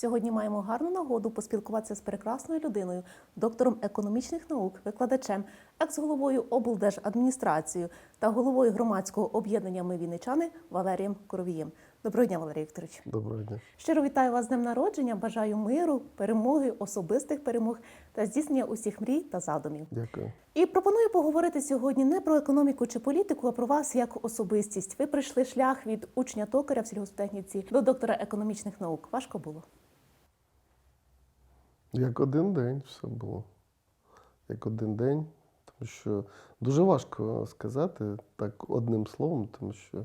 Сьогодні маємо гарну нагоду поспілкуватися з прекрасною людиною, доктором економічних наук, викладачем, екс-головою облдержадміністрації та головою громадського об'єднання Ми Вінничани Валерієм Коровієм. Доброго дня, Валерій Вікторович. Доброго дня. Щиро вітаю вас з днем народження. Бажаю миру, перемоги, особистих перемог та здійснення усіх мрій та задумів. Дякую. І пропоную поговорити сьогодні не про економіку чи політику, а про вас як особистість. Ви пройшли шлях від учня токаря в сільгосптехніці до доктора економічних наук. Важко було. Як один день все було. Як один день. Тому що дуже важко сказати так одним словом, тому що е,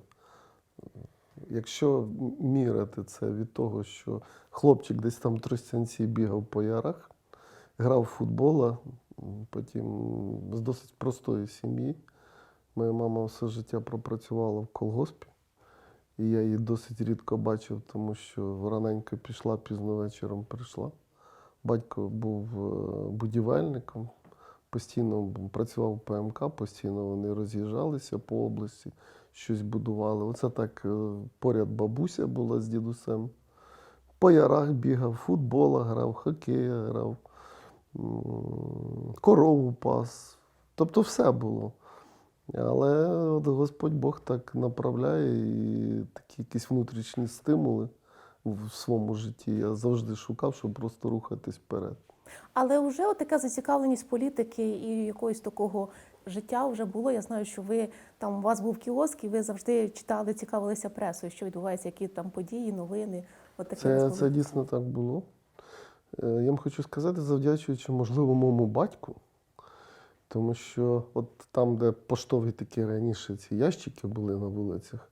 якщо міряти це від того, що хлопчик десь там в Тростянці бігав по ярах, грав в футбола, потім з досить простої сім'ї. Моя мама все життя пропрацювала в колгоспі. І я її досить рідко бачив, тому що раненько пішла, пізно вечором прийшла. Батько був е, будівельником, постійно працював в ПМК, постійно вони роз'їжджалися по області, щось будували. Оце так е, поряд бабуся була з дідусем. По ярах бігав, футбола грав, хокей грав, корову пас. Тобто все було. Але от Господь Бог так направляє і такі якісь внутрішні стимули в своєму житті. Я завжди шукав, щоб просто рухатись вперед. Але вже така зацікавленість політики і якогось такого життя вже було. Я знаю, що ви там у вас був кіоск, і ви завжди читали, цікавилися пресою, що відбувається, які там події, новини. От таке Це, це дійсно так було. Е, Я вам хочу сказати, завдячуючи, можливо, моєму батьку, тому що от там, де поштові такі раніше ці ящики були на вулицях,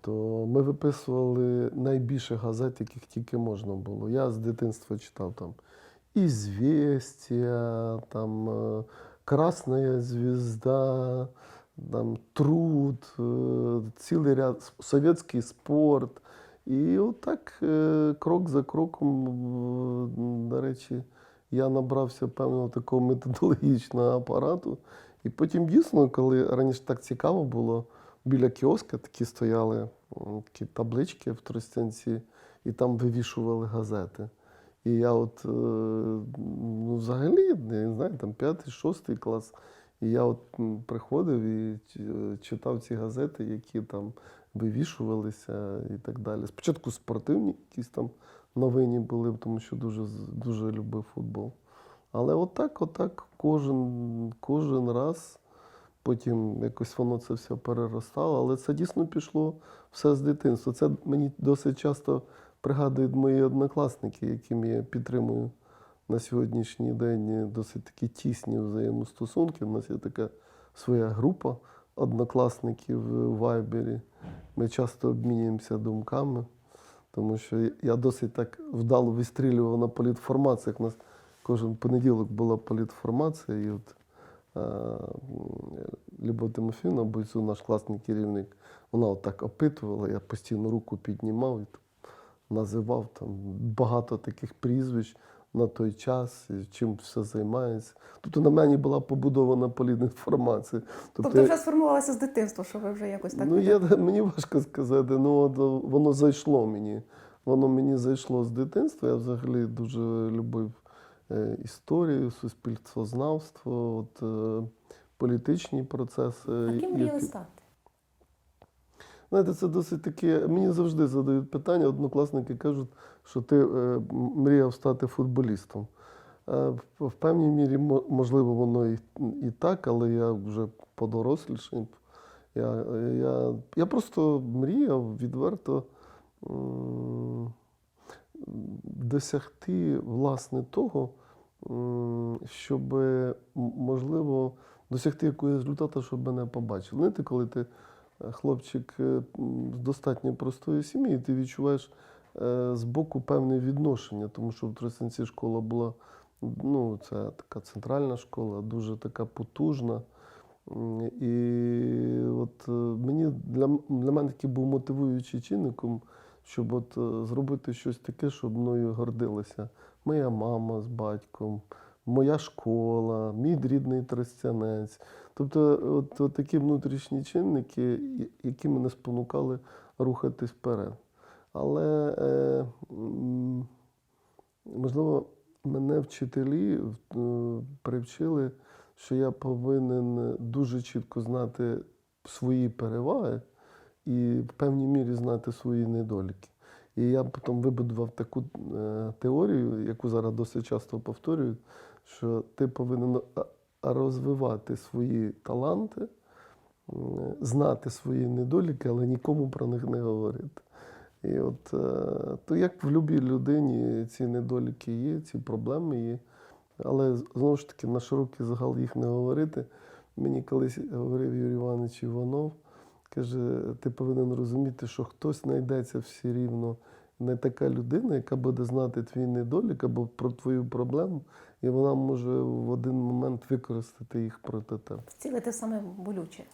то ми виписували найбільше газет, яких тільки можна було. Я з дитинства читав там «Ізвестія», там е, «Красная звезда», там «Труд», е, цілий ряд «Совєтський спорт». І отак, е, крок за кроком, до речі, я набрався певного такого методологічного апарату. І потім дійсно, коли раніше так цікаво було, біля кіоска такі стояли такі таблички в Тростянці, і там вивішували газети. І я от, е, ну, взагалі, не знаю, там п'ятий, шостий клас. І я от приходив і е, читав ці газети, які там вивішувалися і так далі. Спочатку спортивні якісь там новини були, тому що дуже, дуже любив футбол. Але отак, отак, кожен, кожен раз. Потім якось воно це все переростало, але це дійсно пішло все з дитинства. Це мені досить часто пригадують мої однокласники, яким я підтримую на сьогоднішній день досить такі тісні взаємостосунки. У нас є така своя група однокласників в Вайбері. Ми часто обмінюємося думками, тому що я досить так вдало вистрілював на політформаціях. У нас кожен понеділок була політформація, і от Любов Тимофівна, бойцю, наш класний керівник, вона от так опитувала, я постійно руку піднімав і називав там багато таких прізвищ на той час, і чим все займається. Тобто на мені була побудована політінформація. Тобто вже сформувалося з дитинства, що ви вже якось так. Ну, я, мені важко сказати, ну от, воно зайшло мені. Воно мені зайшло з дитинства. Я взагалі дуже любив е, історію, суспільствознавство, от, е, політичні процеси. А ким мріяли стати? Знаєте, це досить таке. Мені завжди задають питання. Однокласники кажуть, що ти е, мріяв стати футболістом. Е, в, певній мірі, можливо, воно і, і так, але я вже подорослішав. Я, я, я просто мріяв відверто досягти власне того, щоб, можливо, досягти якогось результату, щоб мене побачили. Знаєте, коли ти е, хлопчик е, з достатньо простої сім'ї, ти відчуваєш е, з боку певне відношення, тому що в Тростянці школа була, ну, це така центральна школа, дуже така потужна. І от мені для, для мене такий був мотивуючий чинником, щоб от е, зробити щось таке, щоб мною гордилася моя мама з батьком, моя школа, мій рідний тростянець. Тобто, от, от такі внутрішні чинники, які мене спонукали рухатись вперед. Але е, можливо, мене вчителі е, привчили, що я повинен дуже чітко знати свої переваги і в певній мірі знати свої недоліки. І я потім вибудував таку е, теорію, яку зараз досить часто повторюють, що ти повинен розвивати свої таланти, знати свої недоліки, але нікому про них не говорити. І от е, то як в будь-якій людині ці недоліки є, ці проблеми є. Але знову ж таки на широкий загал їх не говорити. Мені колись говорив Юрій Іванович Іванов, каже, ти повинен розуміти, що хтось знайдеться все рівно не така людина, яка буде знати твій недолік або про твою проблему, і вона може в один момент використати їх проти тебе. Вцілити саме болюче.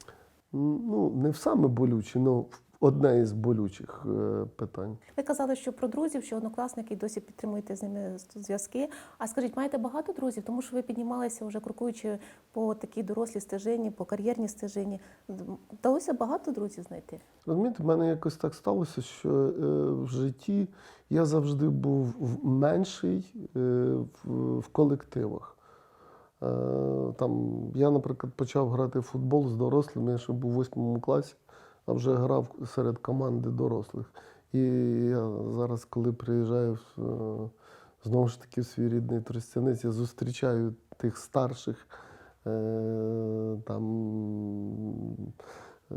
Ну, не в саме болюче, але одне із болючих е, питань. Ви казали, що про друзів, що однокласники досі підтримуєте з ними зв'язки. А скажіть, маєте багато друзів? Тому що ви піднімалися вже крокуючи по такій дорослій стежині, по кар'єрній стежині. Вдалося багато друзів знайти. Розумієте, в мене якось так сталося, що е, в житті я завжди був менший е, в, колективах. Там, я, наприклад, почав грати в футбол з дорослими, я ще був у восьмому класі, а вже грав серед команди дорослих. І я зараз, коли приїжджаю е, знову ж таки в свій рідний Тростянець, я зустрічаю тих старших е, там е,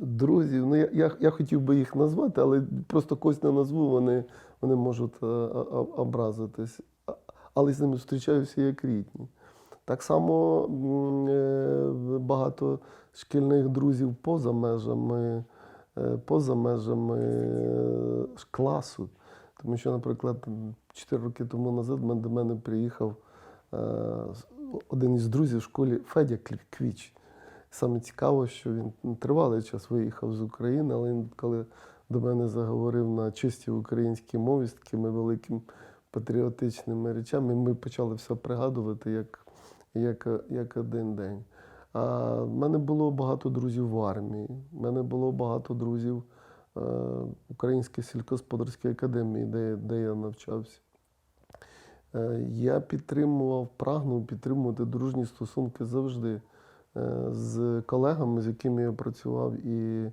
друзів. Ну, я, я, я хотів би їх назвати, але просто когось не назву, вони, вони можуть образитись. Але з ними зустрічаюся як рідні. Так само е, багато шкільних друзів поза межами, е, поза межами е, класу. Тому що, наприклад, 4 роки тому назад до мене приїхав один із друзів в школі Федя Квіч. Саме цікаво, що він тривалий час виїхав з України, але він, коли до мене заговорив на чистій українській мові з такими великими патріотичними речами, ми почали все пригадувати як, як, як один день. А в мене було багато друзів в армії, в мене було багато друзів е, Українській сільськогосподарській академії, де, де я навчався. Е, Я підтримував, прагнув підтримувати дружні стосунки завжди е, з колегами, з якими я працював і е,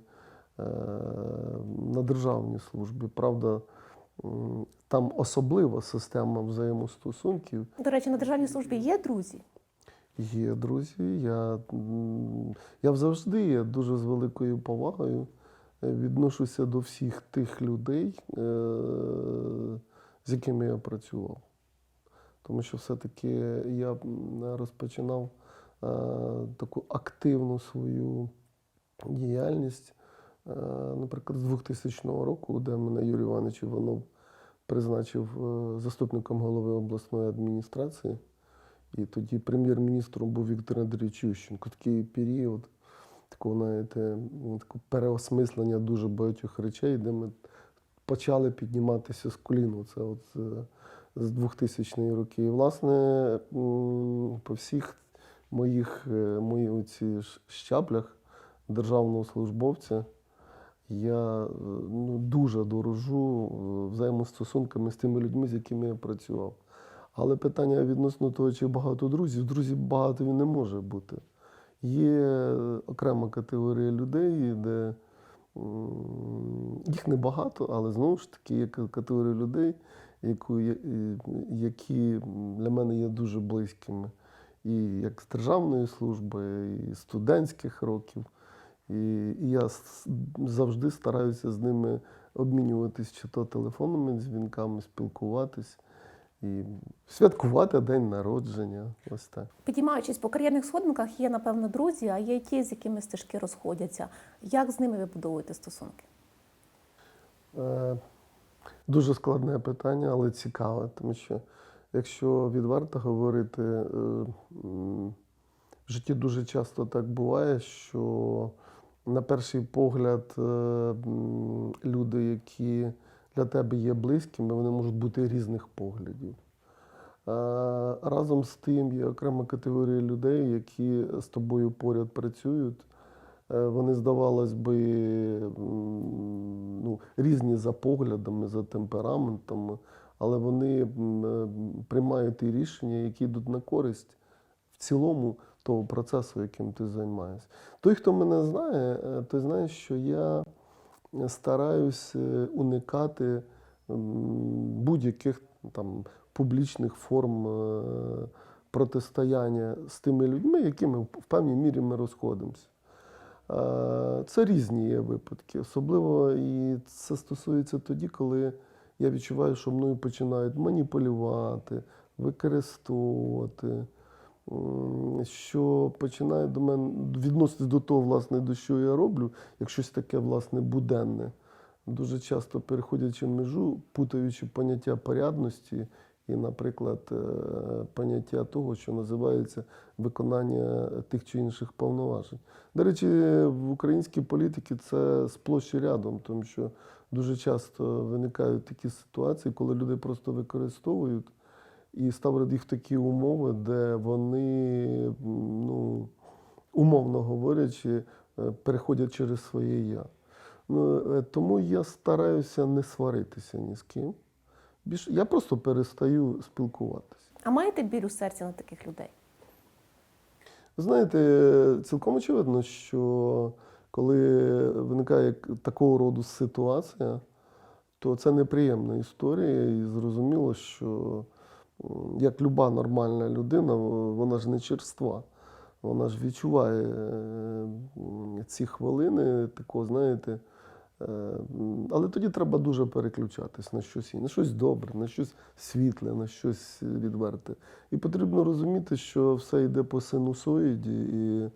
на державній службі. Правда, там особлива система взаємостосунків. До речі, на державній службі є друзі. Є друзі. Я, я завжди є дуже з великою повагою е, відношуся до всіх тих людей, е, з якими я працював. Тому що все-таки я розпочинав е, таку активну свою діяльність, наприклад, з 2000 року, де мене Юрій Іванович Іванов призначив заступником голови обласної адміністрації. І тоді прем'єр-міністром був Віктор Андрійович Ющенко. Такий період такого, знаєте, такого переосмислення дуже багатьох речей, де ми почали підніматися з коліну. Це от е, з 2000 роки. І, власне, по всіх моїх е, моїх оці щаблях державного службовця я е, ну, дуже дорожу взаємостосунками з тими людьми, з якими я працював. Але питання відносно того, чи багато друзів, друзів багато і не може бути. Є окрема категорія людей, де їх небагато, але знову ж таки є категорія людей, які для мене є дуже близькими. І як з державної служби, і студентських років. І, і я завжди стараюся з ними обмінюватись чи то телефонними дзвінками, спілкуватись і святкувати день народження. Ось так. Підіймаючись по кар'єрних сходинках, є, напевно, друзі, а є ті, з якими стежки розходяться. Як з ними ви будуєте стосунки? Е, Дуже складне питання, але цікаве, тому що якщо відверто говорити, е, в житті дуже часто так буває, що на перший погляд е, люди, які для тебе є близькими, вони можуть бути різних поглядів. Е, Разом з тим є окрема категорія людей, які з тобою поряд працюють. Е, Вони, здавалось би, ну, різні за поглядами, за темпераментами, але вони е, приймають ті рішення, які йдуть на користь в цілому того процесу, яким ти займаєшся. Той, хто мене знає, той знає, що я стараюсь е, уникати будь-яких там публічних форм е, протистояння з тими людьми, якими в певній мірі ми розходимося. Е, Це різні є випадки. Особливо і це стосується тоді, коли я відчуваю, що мною починають маніпулювати, використовувати, що починають до мене відноситись до того, власне, до що я роблю, як щось таке, власне, буденне. Дуже часто переходячи межу, путаючи поняття порядності і, наприклад, е, поняття того, що називається виконання тих чи інших повноважень. До речі, в українській політиці це сплощ і рядом, тому що дуже часто виникають такі ситуації, коли люди просто використовують і ставлять їх в такі умови, де вони, ну, умовно говорячи, е, переходять через своє я. Ну, е, тому я стараюся не сваритися ні з ким. Більше я просто перестаю спілкуватися. А маєте біль у серці на таких людей? Знаєте, цілком очевидно, що коли виникає такого роду ситуація, то це неприємна історія, і зрозуміло, що як люба нормальна людина, вона ж не черства. Вона ж відчуває е, ці хвилини, такого, знаєте. е, Але тоді треба дуже переключатись на щось на щось добре, на щось світле, на щось відверте. І потрібно розуміти, що все йде по синусоїді, і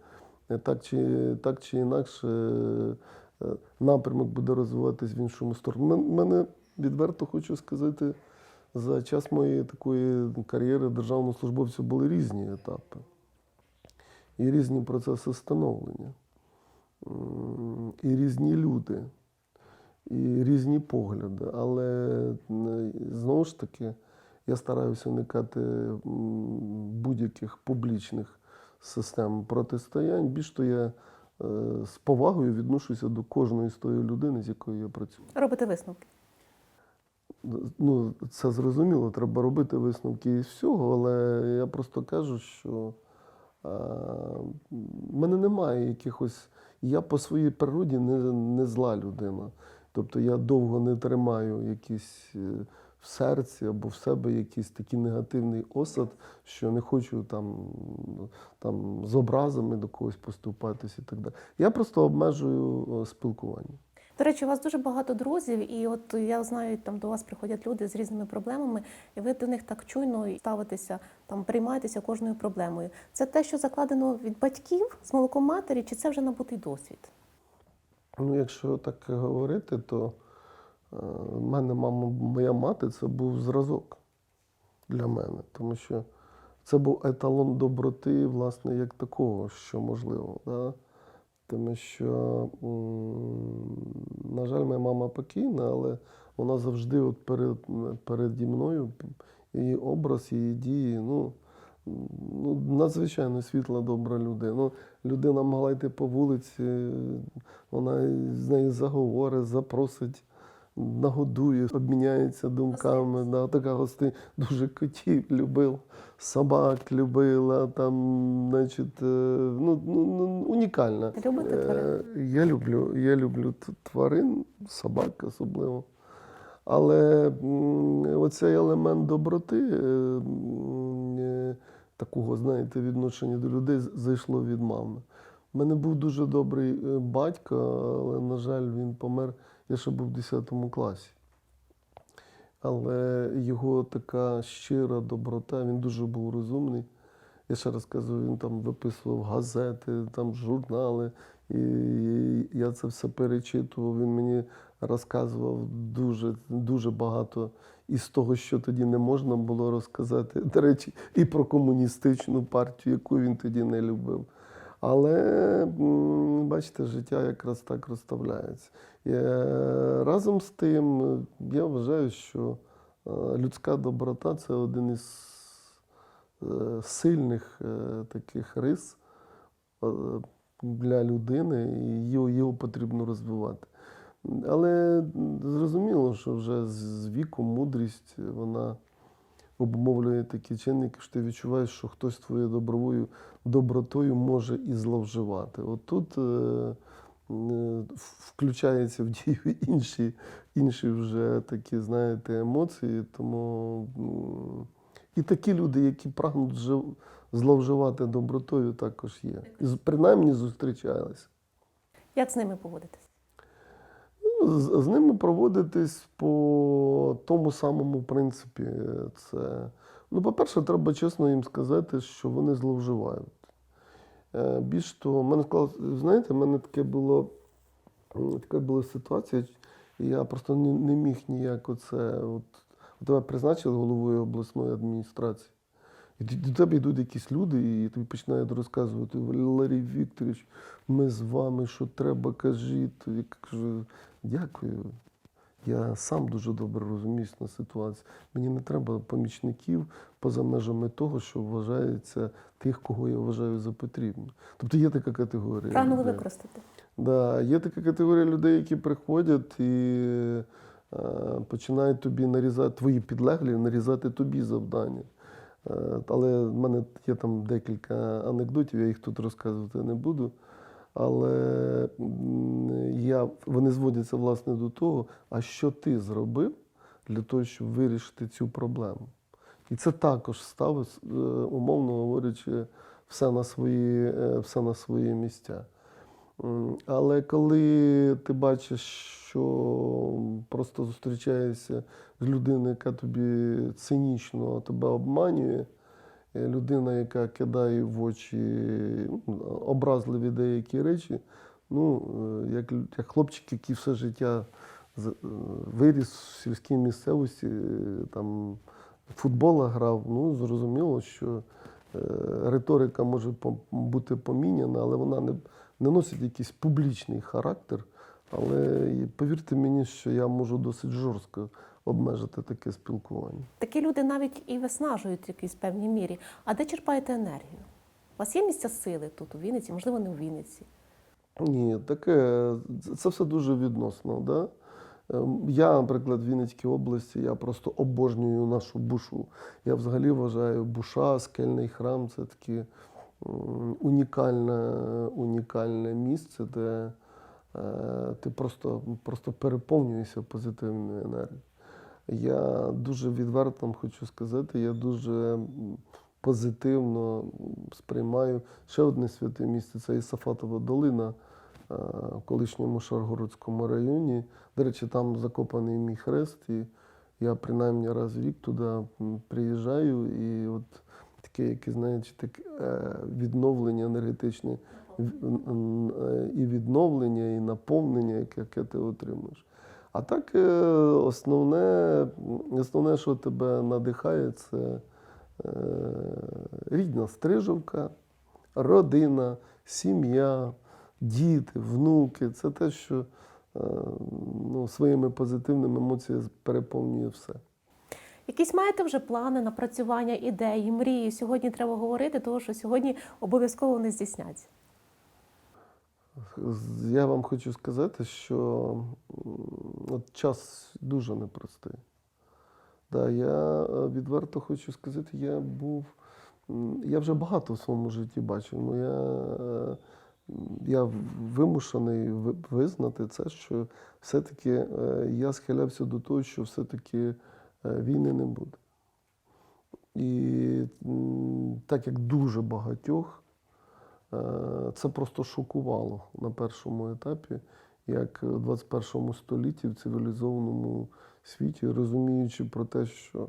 так чи, так чи інакше е, напрямок буде розвиватись в іншому сторону. Мене відверто хочу сказати, за час моєї такої кар'єри державного службовця були різні етапи і різні процеси становлення, і різні люди, і різні погляди. Але знову ж таки я стараюся уникати будь-яких публічних систем протистоянь. Більш то я е, з повагою відношуся до кожної з тої людини, з якою я працюю. Робите висновки? Ну, це зрозуміло, треба робити висновки із всього, але я просто кажу, що а, в мене немає якихось. Я по своїй природі не, не зла людина. Тобто я довго не тримаю якісь е, в серці або в себе якийсь такий негативний осад, що не хочу там, там з образами до когось поступатися і так далі. Я просто обмежую е, спілкування. До речі, у вас дуже багато друзів, і от я знаю, там до вас приходять люди з різними проблемами, і ви до них так чуйно ставитеся, там приймаєтеся кожною проблемою. Це те, що закладено від батьків з молоком матері, чи це вже набутий досвід? Ну, якщо так говорити, то е, в мене мама, моя мати це був зразок для мене, тому що це був еталон доброти, власне, як такого, що можливо. Да? Тому що, на жаль, моя мама покійна, але вона завжди от перед, переді мною, її образ, її дії, ну, ну, надзвичайно світла, добра людина. Ну, людина могла йти по вулиці, вона з нею заговорить, запросить, нагодує, обміняється думками. Да, така гости дуже котів любив, собак любила, там, значить, е, ну, ну, ну, унікальна. Любите тварин? Е, Я люблю, я люблю тварин, собак особливо. Але оцей елемент доброти, е, такого, знаєте, відношення до людей зайшло від мами. У мене був дуже добрий батько, але, на жаль, він помер, я ще був в 10 класі. Але його така щира доброта, він дуже був розумний. Я ще раз кажу, він там виписував газети, там журнали. І я це все перечитував. Він мені розказував дуже, дуже багато із того, що тоді не можна було розказати. До речі, і про комуністичну партію, яку він тоді не любив. Але бачите, життя якраз так розставляється. І, е, разом з тим, я вважаю, що е, людська доброта це один із е, сильних таких рис для людини, і його, потрібно розвивати. Але зрозуміло, що вже з віком мудрість вона обумовлює такі чинники, що ти відчуваєш, що хтось твоєю добровою добротою може і зловживати. От тут е, е, включаються в дію інші, інші вже такі, знаєте, емоції. Тому м, і такі люди, які прагнуть жив- зловживати добротою, також є. І принаймні зустрічалися. Як з ними поводитись? З, з ними проводитись по тому самому принципі. Це, ну, по-перше, треба чесно їм сказати, що вони зловживають. Е, Більш того, мене склалось, знаєте, в мене таке було, така була ситуація, і я просто не, не міг ніяк оце. От, тебе призначили головою обласної адміністрації. І до- тебе йдуть якісь люди, і тобі починають розказувати, Валерій Вікторович, ми з вами, що треба, кажіть. Я кажу, дякую. Я сам дуже добре розуміюсь на ситуації. Мені не треба помічників поза межами того, що вважається тих, кого я вважаю за потрібне. Тобто є така категорія. Прагнули використати. Да, є така категорія людей, які приходять і е, починають тобі нарізати, твої підлеглі нарізати тобі завдання. Е, але в мене є там декілька анекдотів, я їх тут розказувати не буду. Але я, вони зводяться власне до того, а що ти зробив для того, щоб вирішити цю проблему. І це також ставить, е, умовно говорячи, все на свої, е, все на свої місця. Але коли ти бачиш, що просто зустрічаєшся з людиною, яка тобі цинічно тебе обманює, е, людина, яка кидає в очі ну, образливі деякі речі, ну, е, як, як хлопчик, який все життя е, виріс в сільській місцевості, там футбола грав, ну, зрозуміло, що риторика може бути поміняна, але вона не, не носить якийсь публічний характер. Але повірте мені, що я можу досить жорстко обмежити таке спілкування. Такі люди навіть і виснажують в якійсь певній мірі. А де черпаєте енергію? У вас є місця сили тут, у Вінниці, можливо, не у Вінниці. Ні, таке це все дуже відносно. Да? Ем, Я, наприклад, в Вінницькій області, я просто обожнюю нашу бушу. Я взагалі вважаю, буша, скельний храм це таке м, унікальне, унікальне місце, де е, ти просто, просто переповнюєшся позитивною енергією. Я дуже відверто вам хочу сказати, я дуже позитивно сприймаю ще одне святе місце це Ісафатова долина е, в колишньому Шаргородському районі. До речі, там закопаний мій хрест, і я принаймні раз в рік туди приїжджаю, і от таке, яке, знаєте, так, е, відновлення енергетичне і відновлення, і наповнення, яке, ти отримуєш. А так, е, основне, основне, що тебе надихає, це е, рідна стрижівка, родина, сім'я, діти, внуки. Це те, що ну, своїми позитивними емоціями переповнює все. Якісь маєте вже плани, напрацювання, ідеї, мрії? Сьогодні треба говорити, тому що сьогодні обов'язково вони здійсняться. Я вам хочу сказати, що от час дуже непростий. Да, я е, відверто хочу сказати, я був. Я вже багато в своєму житті бачив. Ну, я, е, я вимушений визнати це, що все-таки е, я схилявся до того, що все-таки війни не буде. І так як дуже багатьох, Е, Це просто шокувало на першому етапі, як в 21 столітті в цивілізованому світі, розуміючи про те, що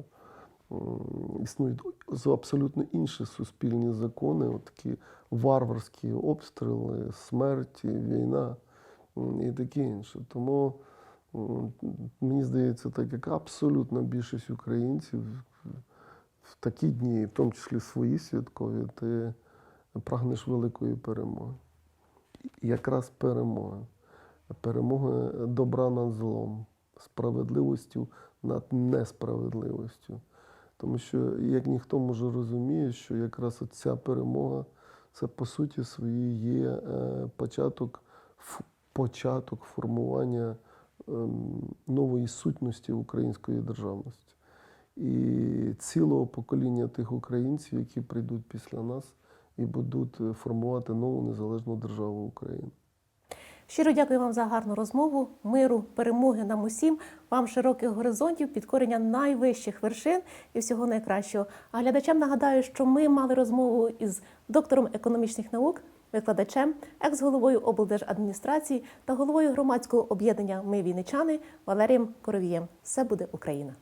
існують абсолютно інші суспільні закони, такі варварські обстріли, смерті, війна і таке інше. Тому мені здається, так як абсолютна більшість українців в такі дні, в тому числі свої святкові, ти прагнеш великої перемоги. Якраз перемоги. Перемоги добра над злом, справедливостю над несправедливостю. Тому що, як ніхто може розуміє, що якраз ця перемога це по суті своїй є е, початок, початок формування нової сутності української державності і цілого покоління тих українців, які прийдуть після нас і будуть е, формувати нову незалежну державу України. Щиро дякую вам за гарну розмову, миру, перемоги нам усім, вам широких горизонтів, підкорення найвищих вершин і всього найкращого. А глядачам нагадаю, що ми мали розмову із доктором економічних наук, викладачем, екс-головою облдержадміністрації та головою громадського об'єднання Ми війничани Валерієм Коровієм. Все буде Україна.